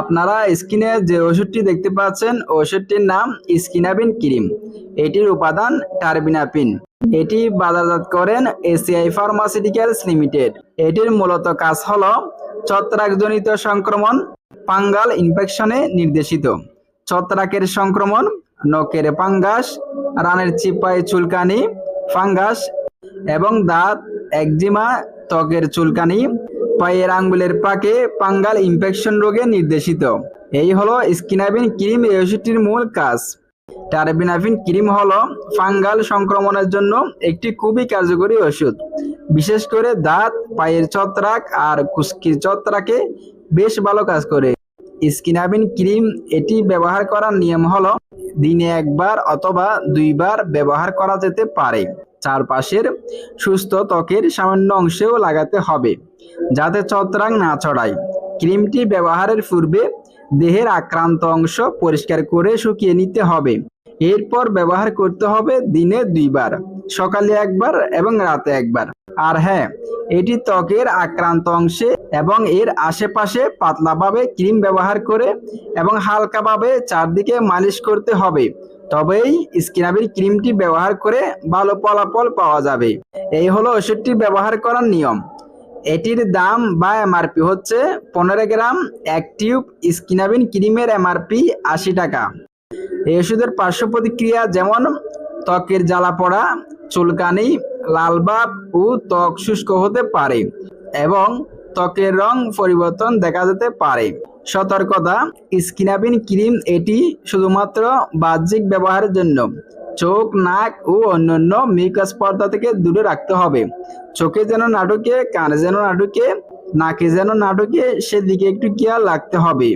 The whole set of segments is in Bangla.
আপনারা স্কিনে যে ওষুধটি দেখতে পাচ্ছেন, ওষুধটির নাম স্কিনাবিন ক্রিম। এটির উপাদান টার্বিনাপিন। এটি বাজারজাত করেন এসিআই ফার্মাসিউটিক্যালস লিমিটেড। এটির মূলত কাজ হল ছত্রাকজনিত সংক্রমণ পাঙ্গাল ইনফেকশনে নির্দেশিত। ছত্রাকের সংক্রমণ, নখের পাঙ্গাস রানের চিপায় চুলকানি, ফাঙ্গাস এবং দাঁত, একজিমা, ত্বকের চুলকানি পায়ের আঙ্গুলের পাকে পাঙ্গাল ইনফেকশন রোগে নির্দেশিত। এই হলো স্কিনাবিন ক্রিম এই ওষুধটির মূল কাজ। টারবিনাফিন ক্রিম হল ফাঙ্গাল সংক্রমণের জন্য একটি খুবই কার্যকরী ওষুধ। বিশেষ করে দাঁত, পায়ের ছত্রাক আর কুস্কির ছত্রাকে বেশ ভালো কাজ করে। স্কিনাবিন ক্রিম এটি ব্যবহার করার নিয়ম হলো দিনে একবার অথবা দুইবার ব্যবহার করা যেতে পারে। চারপাশের সুস্থ ত্বকের সামান্য অংশেও লাগাতে হবে। যাতে ছত্রাক না ছড়ায়। ক্রিমটি ব্যবহারের পূর্বে দেহের আক্রান্ত অংশ পরিষ্কার করে শুকিয়ে নিতে হবে। এরপর ব্যবহার করতে হবে দিনে দুইবার, সকালে একবার এবং রাতে একবার। আর হ্যাঁ এটি ত্বকের আক্রান্ত অংশে এবং এর আশেপাশে পাতলাভাবে ক্রিম ব্যবহার করে এবং হালকাভাবে চারদিকে মালিশ করতে হবে। তবেই স্কিনাবির ক্রিমটি ব্যবহার করে ভালো ফলাফল পাওয়া যাবে। এই হলো ওষুধটি ব্যবহার করার নিয়ম। এটির দাম বা এমআরপি হচ্ছে পনেরো গ্রাম, এক টিউব, স্কিনাবিন ক্রিমের এমআরপি আশি টাকা। এই ওষুধের পার্শ্ব প্রতিক্রিয়া যেমন ত্বকের জ্বালা পড়া, চুলকানি লালবাব ও ত্বক শুষ্ক হতে পারে এবং ত্বকের রং পরিবর্তন দেখা যেতে পারে। সতর্কতা, স্কিনাবিন ক্রিম এটি শুধুমাত্র বাহ্যিক ব্যবহারের জন্য। চোখ, নাক ও অন্যান্য মিকাস পর্দা থেকে দূরে রাখতে হবে। চোখে যেন নাটকে কানে যেন নাটকে নাকে যেন নাটকে সেদিকে একটু খেয়াল রাখতে হবে।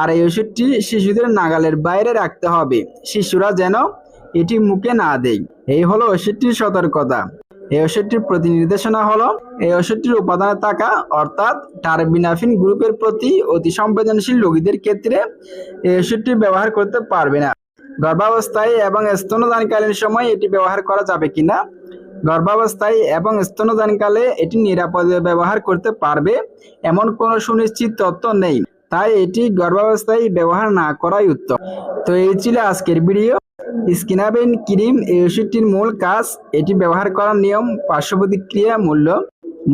আর এই ওষুধটি শিশুদের নাগালের বাইরে রাখতে হবে। শিশুরা যেন এটি মুখে না দেয়। এই হলো ওষুধটির সতর্কতা। এই ওষুধটির প্রতি নির্দেশনা হলো, এই ওষুধটির উপাদানে থাকা, অর্থাৎ টারবিনাফিন গ্রুপের প্রতি অতি সংবেদনশীল রোগীদের ক্ষেত্রে এই ওষুধটি ব্যবহার করতে পারবে না। গর্ভাবস্থায় এবং স্তনদানকালীন সময় এটি ব্যবহার করা যাবে কিনা? গর্ভাবস্থায় এবং স্তনদানকালে এটি নিরাপদে ব্যবহার করতে পারবে এমন কোনো সুনিশ্চিত তথ্য নেই, তাই এটি গর্ভাবস্থায় ব্যবহার না করাই উত্তম। তো এই ছিল আজকের ভিডিও। স্কিনাবেন ক্রিম এই ওষুধটির মূল কাজ, এটি ব্যবহার করার নিয়ম পার্শ্ব প্রতিক্রিয়া মূল্য।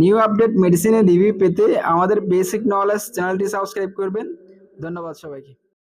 নিউ আপডেট মেডিসিনের রিভিউ পেতে আমাদের বেসিক নলেজ চ্যানেলটি সাবস্ক্রাইব করবেন। ধন্যবাদ সবাইকে।